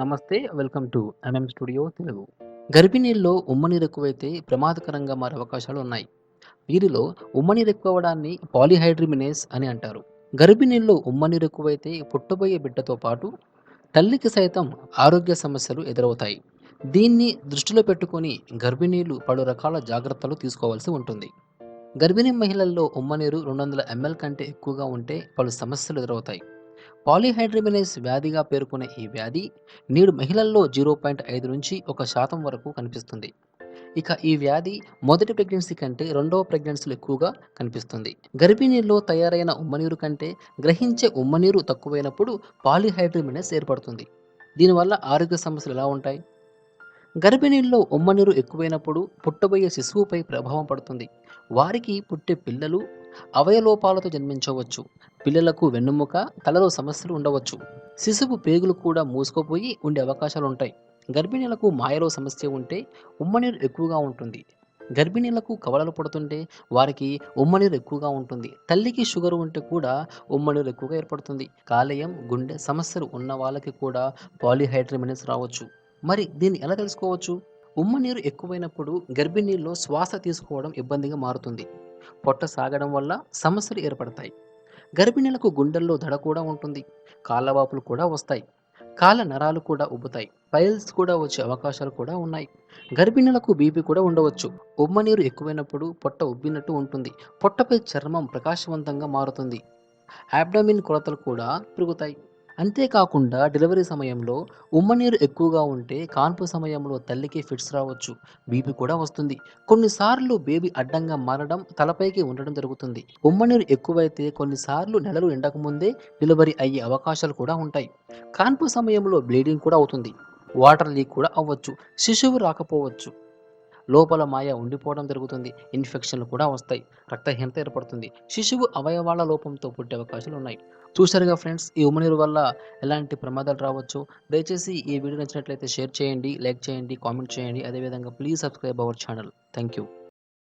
నమస్తే welcome to MM studio Telugu. గర్భిణీల్లో ఉమ్మనీరు ఎక్కువైతే ప్రమాదకరంగా మారే అవకాశాలు ఉన్నాయి. వీరిలో ఉమ్మనీరు ఎక్కువ పాలిహైడ్రిమినేస్ అని అంటారు. గర్భిణీల్లో ఉమ్మనీరు ఎక్కువైతే పుట్టబోయే బిడ్డతో పాటు తల్లికి సైతం ఆరోగ్య సమస్యలు ఎదురవుతాయి. దీన్ని దృష్టిలో పెట్టుకొని గర్భిణీలు పలు రకాల జాగ్రత్తలు తీసుకోవాల్సి ఉంటుంది. గర్భిణీ మహిళల్లో ఉమ్మనీరు రెండు వందల ఎంఎల్ కంటే ఎక్కువగా ఉంటే పలు సమస్యలు ఎదురవుతాయి. పాలిహైడ్రిమినేస్ వ్యాధిగా పేర్కొనే ఈ వ్యాధి నేడు మహిళల్లో జీరో పాయింట్ ఐదు నుంచి ఒక శాతం వరకు కనిపిస్తుంది. ఇక ఈ వ్యాధి మొదటి ప్రెగ్నెన్సీ కంటే రెండవ ప్రెగ్నెన్సీలో ఎక్కువగా కనిపిస్తుంది. గర్భిణీల్లో తయారైన ఉమ్మనీరు కంటే గ్రహించే ఉమ్మనీరు తక్కువైనప్పుడు పాలిహైడ్రిమినేస్ ఏర్పడుతుంది. దీనివల్ల ఆరోగ్య సమస్యలు ఎలా ఉంటాయి? గర్భిణీల్లో ఉమ్మనీరు ఎక్కువైనప్పుడు పుట్టబోయే శిశువుపై ప్రభావం పడుతుంది. వారికి పుట్టే పిల్లలు అవయలోపాలతో జన్మించవచ్చు. పిల్లలకు వెన్నుముక తలలో సమస్యలు ఉండవచ్చు. శిశువు పేగులు కూడా మూసుకుపోయి ఉండే అవకాశాలు ఉంటాయి గర్భిణీలకు మాయలో సమస్య ఉంటే ఉమ్మనీరు ఎక్కువగా ఉంటుంది. గర్భిణీలకు కవలలు పడుతుంటే వారికి ఉమ్మనీరు ఎక్కువగా ఉంటుంది. తల్లికి షుగర్ ఉంటే కూడా ఉమ్మనీరు ఎక్కువగా ఏర్పడుతుంది. కాలేయం గుండె సమస్యలు ఉన్న వాళ్ళకి కూడా పాలిహైడ్రిమినస్ రావచ్చు. మరి దీన్ని ఎలా తెలుసుకోవచ్చు? ఉమ్మనీరు ఎక్కువైనప్పుడు గర్భిణీల్లో శ్వాస తీసుకోవడం ఇబ్బందిగా మారుతుంది. పొట్ట సాగడం వల్ల సమస్యలు ఏర్పడతాయి. గర్భిణీలకు గుండెల్లో దడ కూడా ఉంటుంది. కాళ్ళవాపులు కూడా వస్తాయి. కాళ్ళ నరాలు కూడా ఉబ్బుతాయి. పైల్స్ కూడా వచ్చే అవకాశాలు కూడా ఉన్నాయి. గర్భిణులకు బీపీ కూడా ఉండవచ్చు. ఉమ్మనీరు ఎక్కువైనప్పుడు పొట్ట ఉబ్బినట్టు ఉంటుంది. పొట్టపై చర్మం ప్రకాశవంతంగా మారుతుంది. యాబ్డమిన్ కొలతలు కూడా పెరుగుతాయి. అంతేకాకుండా డెలివరీ సమయంలో ఉమ్మనీరు ఎక్కువగా ఉంటే కాన్పు సమయంలో తల్లికి ఫిట్స్ రావచ్చు బీపీ కూడా వస్తుంది. కొన్నిసార్లు బేబీ అడ్డంగా మారడం తలపైకి ఉండడం జరుగుతుంది. ఉమ్మనీరు ఎక్కువైతే కొన్నిసార్లు నెలలు ఎండకముందే డెలివరీ అయ్యే అవకాశాలు కూడా ఉంటాయి. కాన్పు సమయంలో బ్లీడింగ్ కూడా అవుతుంది. వాటర్ లీక్ కూడా అవ్వచ్చు. శిశువు రాకపోవచ్చు. లోపల మాయ ఉండిపోవడం జరుగుతుంది. ఇన్ఫెక్షన్లు కూడా వస్తాయి. రక్తహీనత ఏర్పడుతుంది. శిశువు అవయవాల లోపంతో పుట్టే అవకాశాలు ఉన్నాయి. చూశారుగా ఫ్రెండ్స్ ఈ ఉమ్మనీరు వల్ల ఎలాంటి ప్రమాదాలు రావచ్చు? దయచేసి ఈ వీడియో నచ్చినట్లయితే షేర్ చేయండి లైక్ చేయండి కామెంట్ చేయండి. అదేవిధంగా please subscribe our channel. Thank you